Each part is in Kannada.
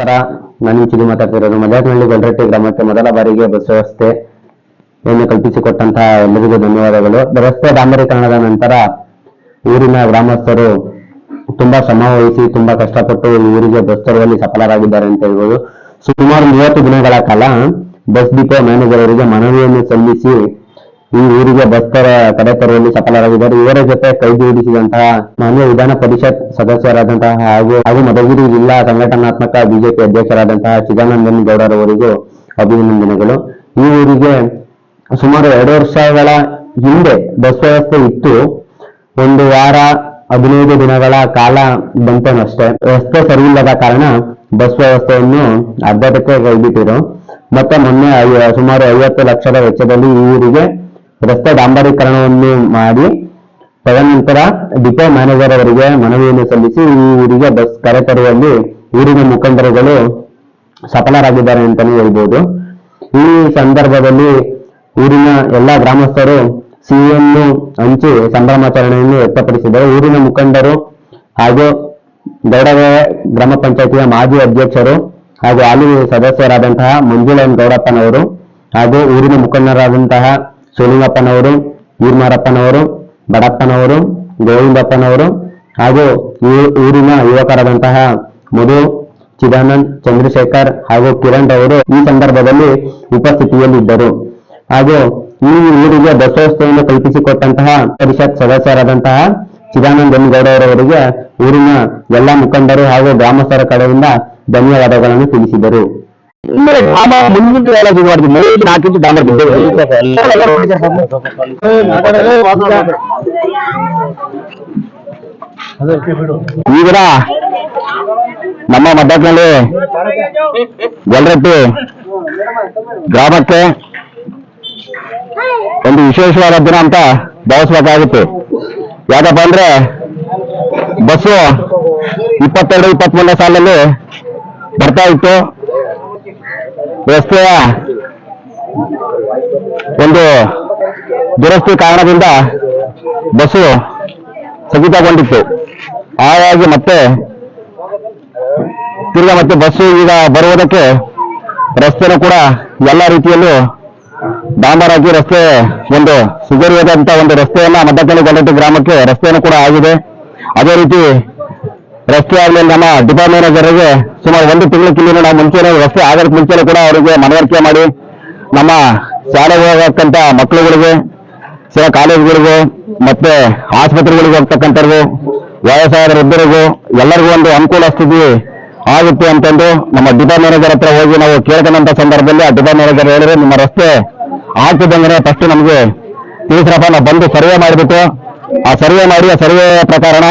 ನಮಸ್ಕಾರ. ನಾನು ಚಿದು ಮಾತಾಡ್ತಿರೋದು ಮಜಾಕ್ನಹಳ್ಳಿ ಗೊಲ್ರಟ್ಟಿ ಗ್ರಾಮಕ್ಕೆ ಮೊದಲ ಬಾರಿಗೆ ಬಸ್ ವ್ಯವಸ್ಥೆ ಕಲ್ಪಿಸಿಕೊಟ್ಟಂತಹ ಎಲ್ಲರಿಗೂ ಧನ್ಯವಾದಗಳು. ರಸ್ತೆ ಡಾಂಬರೀಕರಣದ ನಂತರ ಊರಿನ ಗ್ರಾಮಸ್ಥರು ತುಂಬಾ ಶ್ರಮ ವಹಿಸಿ, ತುಂಬಾ ಕಷ್ಟಪಟ್ಟು ಊರಿಗೆ ಬಸ್ ತರುವಲ್ಲಿ ಸಫಲರಾಗಿದ್ದಾರೆ ಅಂತ ಹೇಳ್ಬೋದು. ಸುಮಾರು ಮೂವತ್ತು ದಿನಗಳ ಕಾಲ ಬಸ್ ಡಿಪೋ ಮ್ಯಾನೇಜರ್ ಅವರಿಗೆ ಮನವಿಯನ್ನು ಸಲ್ಲಿಸಿ ಈ ಊರಿಗೆ ಬಸ್ ತರ ಕಡೆ ತರುವಲ್ಲಿ ಸಫಲರಾಗಿದ್ದಾರೆ. ಇವರ ಜೊತೆ ಕೈ ಜೋಡಿಸಿದಂತಹ ಮಾನ್ಯ ವಿಧಾನ ಪರಿಷತ್ ಸದಸ್ಯರಾದಂತಹ ಹಾಗೂ ಹಾಗೂ ಮಧುಗಿರಿ ಜಿಲ್ಲಾ ಸಂಘಟನಾತ್ಮಕ ಬಿಜೆಪಿ ಅಧ್ಯಕ್ಷರಾದಂತಹ ಚಿದಾನಂದನ್ ಗೌಡರವರಿಗೂ ಅಭಿನಂದನೆಗಳು. ಈ ಊರಿಗೆ ಸುಮಾರು ಎರಡು ವರ್ಷಗಳ ಹಿಂದೆ ಬಸ್ ವ್ಯವಸ್ಥೆ ಇತ್ತು. ಒಂದು ವಾರ ಹದಿನೈದು ದಿನಗಳ ಕಾಲ ಬಂತನಷ್ಟೇ. ರಸ್ತೆ ಸರಿ ಇಲ್ಲದ ಕಾರಣ ಬಸ್ ವ್ಯವಸ್ಥೆಯನ್ನು ಅರ್ಧದಕ್ಕೆ ಕೈಬಿಟ್ಟಿರು. ಮತ್ತೆ ಮೊನ್ನೆ ಸುಮಾರು ಐವತ್ತು ಲಕ್ಷದ ವೆಚ್ಚದಲ್ಲಿ ಈ ಊರಿಗೆ ರಸ್ತೆ ಡಾಂಬರೀಕರಣವನ್ನು ಮಾಡಿ, ತದನಂತರ ಡಿಪೋ ಮ್ಯಾನೇಜರ್ ಅವರಿಗೆ ಮನವಿಯನ್ನು ಸಲ್ಲಿಸಿ ಈ ಊರಿಗೆ ಬಸ್ ಕರೆತರುವಲ್ಲಿ ಊರಿನ ಮುಖಂಡರುಗಳು ಸಫಲರಾಗಿದ್ದಾರೆ ಅಂತಲೇ ಹೇಳ್ಬೋದು. ಈ ಸಂದರ್ಭದಲ್ಲಿ ಊರಿನ ಎಲ್ಲಾ ಗ್ರಾಮಸ್ಥರು ಸಿಹಿಯನ್ನು ಹಂಚಿ ಸಂಭ್ರಮಾಚರಣೆಯನ್ನು ವ್ಯಕ್ತಪಡಿಸಿದರು. ಊರಿನ ಮುಖಂಡರು ಹಾಗೂ ಗೌಡಗ ಗ್ರಾಮ ಪಂಚಾಯತಿಯ ಮಾಜಿ ಅಧ್ಯಕ್ಷರು ಹಾಗೂ ಹಾಲಿ ಸದಸ್ಯರಾದಂತಹ ಮಂಜುಳನ್ ಗೌಡಪ್ಪನವರು ಹಾಗೂ ಊರಿನ ಮುಖಂಡರಾದಂತಹ ಸೋಲಿಂಗಪ್ಪನವರು ಈರ್ಮಾರಪ್ಪನವರು ಬಡಪ್ಪನವರು, ಗೋವಿಂದಪ್ಪನವರು ಹಾಗೂ ಊರಿನ ಯುವಕರಾದಂತಹ ಮಧು, ಚಿದಾನಂದ್, ಚಂದ್ರಶೇಖರ್ ಹಾಗೂ ಕಿರಣ್ ಅವರು ಈ ಸಂದರ್ಭದಲ್ಲಿ ಉಪಸ್ಥಿತಿಯಲ್ಲಿದ್ದರು. ಹಾಗೂ ಈ ಊರಿಗೆ ವ್ಯವಸ್ಥೆಯನ್ನು ಕಲ್ಪಿಸಿಕೊಟ್ಟಂತಹ ಪರಿಷತ್ ಸದಸ್ಯರಾದಂತಹ ಚಿದಾನಂದ ಗೌಡರವರಿಗೆ ಊರಿನ ಎಲ್ಲ ಮುಖಂಡರು ಹಾಗೂ ಗ್ರಾಮಸ್ಥರ ಕಡೆಯಿಂದ ಧನ್ಯವಾದಗಳನ್ನು ತಿಳಿಸಿದರು. ಗ್ರಾಮ ಮುಂದಿನ ಎಲ್ಲ ಇದು ಮಾಡಿದ್ವಿ ಮೂರು ನಾಲ್ಕು ಇಂಚು ನಮ್ಮ ಮದ್ದಕ್ನಲ್ಲಿ ಗೊಲ್ರಟ್ಟಿ ಗ್ರಾಮಕ್ಕೆ ಒಂದು ವಿಶೇಷವಾದ ದಿನ ಅಂತ ಭಾವಿಸ್ಬೇಕಾಗುತ್ತೆ. ಯಾಕಪ್ಪ ಅಂದ್ರೆ ಬಸ್ಸು ಇಪ್ಪತ್ತೆರಡು ಇಪ್ಪತ್ಮೂರನೇ ಸಾಲಲ್ಲಿ ಬರ್ತಾ ಇತ್ತು. ರಸ್ತೆಯ ಒಂದು ದುರಸ್ತಿ ಕಾರಣದಿಂದ ಬಸ್ಸು ಸ್ಥಗಿತಗೊಂಡಿತ್ತು. ಹಾಗಾಗಿ ಮತ್ತೆ ತಿರ್ಗಾ ಮತ್ತೆ ಬಸ್ಸು ಈಗ ಬರುವುದಕ್ಕೆ ರಸ್ತೆನೂ ಕೂಡ ಎಲ್ಲ ರೀತಿಯಲ್ಲೂ ಡಾಂಬರಾಗಿ ರಸ್ತೆ ಒಂದು ಸುಗರಿಯಾದಂತ ಒಂದು ರಸ್ತೆಯನ್ನ ಮದ್ದಕಲ್ಲಿ ಗ್ರಾಮಕ್ಕೆ ರಸ್ತೆಯನ್ನು ಕೂಡ ಆಗಿದೆ. ಅದೇ ರೀತಿ ರಸ್ತೆ ಆಗಲಿ ನಮ್ಮ ಡಿಪಾರ್ಟ್ಮೆಂಟ್ ಮ್ಯಾನೇಜರ್ಗೆ ಸುಮಾರು ಒಂದು ತಿಂಗಳ ಕಿಲ್ಲಿನ ನಾವು ಮುಂಚೆನೇ, ರಸ್ತೆ ಆಗೋದಕ್ಕೆ ಮುಂಚೆನೇ ಕೂಡ ಅವರಿಗೆ ಮನವರಿಕೆ ಮಾಡಿ, ನಮ್ಮ ಶಾಲೆಗೆ ಹೋಗಕ್ಕಂತ ಮಕ್ಕಳುಗಳಿಗೆ ಸರ ಕಾಲೇಜುಗಳಿಗೂ, ಮತ್ತೆ ಆಸ್ಪತ್ರೆಗಳಿಗೆ ಹೋಗ್ತಕ್ಕಂಥವ್ರಿಗೂ, ವಯಸ್ಸಾದ ವೃದ್ಧರಿಗೂ ಎಲ್ಲರಿಗೂ ಒಂದು ಅನುಕೂಲ ಸ್ಥಿತಿ ಆಗುತ್ತೆ ಅಂತಂದು ನಮ್ಮ ಡಿಪಾರ್ಟ್ಮೆಂಟ್ ಮ್ಯಾನೇಜರ್ ಹತ್ರ ಹೋಗಿ ನಾವು ಕೇಳ್ಕೊಂಡಂತ ಸಂದರ್ಭದಲ್ಲಿ ಆ ಡಿಪೋ ಮ್ಯಾನೇಜರ್ ಹೇಳಿದ್ರೆ, ನಿಮ್ಮ ರಸ್ತೆ ಆಗ್ತಿದ್ದಂಗೆ ಫಸ್ಟ್ ನಮಗೆ ತಿಳಿಸ್ರಪ್ಪ, ನಾವು ಬಂದು ಸರ್ವೆ ಮಾಡಿಬಿಟ್ಟು, ಆ ಸರ್ವೆ ಮಾಡಿ, ಆ ಸರ್ವೆ ಪ್ರಕಾರಣ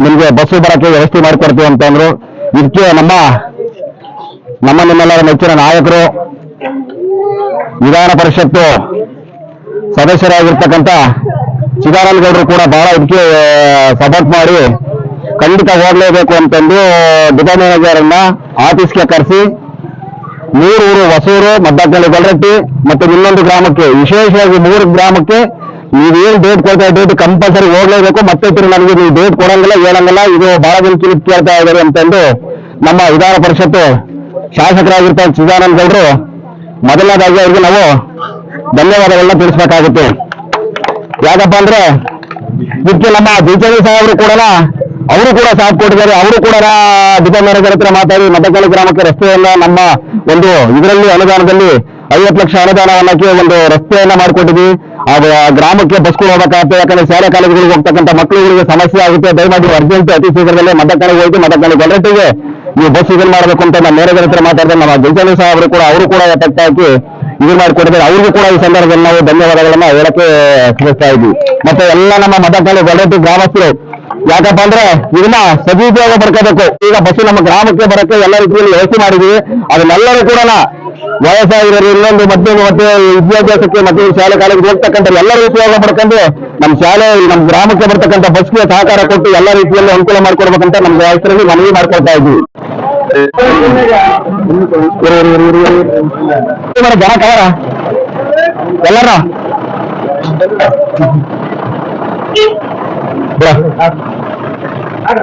ನಿಮ್ಗೆ ಬಸ್ಸು ಬರಕ್ಕೆ ವ್ಯವಸ್ಥೆ ಮಾಡಿಕೊಡ್ತೀವಿ ಅಂತಂದ್ರು ಇದಕ್ಕೆ ನಮ್ಮ ನಮ್ಮ ನಿಮ್ಮೆಲ್ಲರ ನೆಚ್ಚಿನ ನಾಯಕರು, ವಿಧಾನ ಪರಿಷತ್ತು ಸದಸ್ಯರಾಗಿರ್ತಕ್ಕಂಥ ಚಿದಾನಂದ ಗೌಡರು ಕೂಡ ಬಹಳ ಇದಕ್ಕೆ ಸಪೋರ್ಟ್ ಮಾಡಿ ಖಂಡಿತ ಹೋಗಲೇಬೇಕು ಅಂತಂದು ಡಿಪೋ ಮ್ಯಾನೇಜರನ್ನ ಆಫೀಸ್ಗೆ ಕರೆಸಿ ಮೂರೂರು ಹೊಸೂರು ಮದ್ದಕ್ಕಲ್ಲಿ ಗೊಲ್ರಟ್ಟಿ ಮತ್ತು ಇನ್ನೊಂದು ಗ್ರಾಮಕ್ಕೆ, ವಿಶೇಷವಾಗಿ ಮೂರು ಗ್ರಾಮಕ್ಕೆ ನೀವೇನ್ ಡೇಟ್ ಕೊಡ್ತಾ ಡೇಟ್ ಕಂಪಲ್ಸರಿ ಹೋಗ್ಲೇಬೇಕು, ಮತ್ತೆ ನನಗೆ ನೀವು ಡೇಟ್ ಕೊಡಂಗಿಲ್ಲ, ಹೇಳಂಗಿಲ್ಲ. ಇದು ಬಹಳ ದಿನ ಕೇಳ್ತಾ ಇದ್ದಾರೆ ಅಂತಂದು ನಮ್ಮ ವಿಧಾನ ಪರಿಷತ್ತು ಶಾಸಕರಾಗಿರ್ತಾರೆ ಚಿದಾನಂದ ಗೌಡರು, ಮೊದಲನೇದಾಗಿ ಅವರಿಗೆ ನಾವು ಧನ್ಯವಾದಗಳನ್ನ ತಿಳಿಸ್ಬೇಕಾಗುತ್ತೆ. ಯಾಕಪ್ಪ ಅಂದ್ರೆ, ಇದಕ್ಕೆ ನಮ್ಮ ಬಿಜೆಪಿ ಸಾಹೇಬರು ಕೂಡ ಅವರು ಕೂಡ ಸಾಥ್ ಕೊಟ್ಟಿದ್ದಾರೆ. ಅವರು ಕೂಡ ಬಿಜೆಪಿ ಹತ್ರ ಮಾತಾಡಿ ಮದ್ದಕಳ್ಳಿ ಗ್ರಾಮಕ್ಕೆ ರಸ್ತೆಯನ್ನ ನಮ್ಮ ಒಂದು ಇದರಲ್ಲಿ, ಅನುದಾನದಲ್ಲಿ ಐವತ್ತು ಲಕ್ಷ ಅನುದಾನವನ್ನ ಹಾಕಿ ಒಂದು ರಸ್ತೆಯನ್ನ ಮಾಡಿಕೊಟ್ಟಿದ್ವಿ. ಅದು ಆ ಗ್ರಾಮಕ್ಕೆ ಬಸ್ಗಳು ಹೋಗಬೇಕಾಗುತ್ತೆ ಯಾಕಂದ್ರೆ ಶಾಲೆ ಕಾಲೇಜುಗಳಿಗೆ ಹೋಗ್ತಕ್ಕಂಥ ಮಕ್ಕಳುಗಳಿಗೆ ಸಮಸ್ಯೆ ಆಗುತ್ತೆ. ದಯಮಾಡಿ ಅರ್ಜೆಂಟ್ ಅತಿ ಶೀಘ್ರದಲ್ಲೇ ಮದ್ದಕಳ್ಳಿ ಹೋಗಿ ಮದ್ದಕಳ್ಳಿ ಗೊಲ್ಲಟ್ಟಿಗೆ ನೀವು ಬಸ್ ಇದನ್ನ ಮಾಡಬೇಕು ಅಂತ ನಮ್ಮ ಮ್ಯಾನೇಜರ್ ಹತ್ರ ಮಾತಾಡಿದ್ರೆ ನಮ್ಮ ಗೆಲ್ಸಲು ಸಹ ಅವರು ಕೂಡ ಅವರು ಕೂಡ ಎಫೆಕ್ಟ್ ಹಾಕಿ ಇದು ಮಾಡಿಕೊಟ್ಟಿದ್ದಾರೆ. ಅವ್ರಿಗೂ ಕೂಡ ಈ ಸಂದರ್ಭದಲ್ಲಿ ನಾವು ಧನ್ಯವಾದಗಳನ್ನ ಹೇಳಕ್ಕೆ ತಿಳಿಸ್ತಾ ಇದ್ವಿ. ಮತ್ತೆ ಎಲ್ಲ ನಮ್ಮ ಮದಕಳ್ಳಿ ಗೊಡಟ್ಟಿ ಗ್ರಾಮಸ್ಥರು, ಯಾಕಪ್ಪ ಅಂದ್ರೆ ಇದನ್ನ ಸದುಪಯೋಗ ಪಡ್ಕೋಬೇಕು. ಈಗ ಬಸ್ಸು ನಮ್ಮ ಗ್ರಾಮಕ್ಕೆ ಬರಕ್ಕೆ ಎಲ್ಲ ರೀತಿಯಲ್ಲಿ ವ್ಯವಸ್ಥೆ ಮಾಡಿದ್ವಿ. ಅದನ್ನೆಲ್ಲರೂ ಕೂಡ ವಯಸ್ಸಾಗಿರೋರು ಇನ್ನೊಂದು ಮತ್ತೆ ಮತ್ತೆ ವಿದ್ಯಾಭ್ಯಾಸಕ್ಕೆ ಮತ್ತೆ ಶಾಲೆ ಕಾಲೇಜಿಗೆ ಹೋಗ್ತಕ್ಕಂಥ ಎಲ್ಲರೂ ಉಪಯೋಗ ಪಡ್ಕೊಂಡು ನಮ್ಮ ಶಾಲೆ, ನಮ್ಮ ಗ್ರಾಮಕ್ಕೆ ಬರ್ತಕ್ಕಂಥ ಬಸ್ಗೆ ಸಹಕಾರ ಕೊಟ್ಟು ಎಲ್ಲ ರೀತಿಯಲ್ಲಿ ಅನುಕೂಲ ಮಾಡ್ಕೊಡ್ಬೇಕಂತ ನಮ್ಮ ವಯಸ್ಸರಲ್ಲಿ ಮನವಿ ಮಾಡ್ಕೊಳ್ತಾ ಇದ್ವಿ ಜನ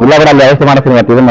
ಇಲ್ಲ ಬಿಡ ಅಲ್ಲಿ ವ್ಯವಸ್ಥೆ ಮಾಡ್ತೀನಿ ಇವತ್ತು ಇದು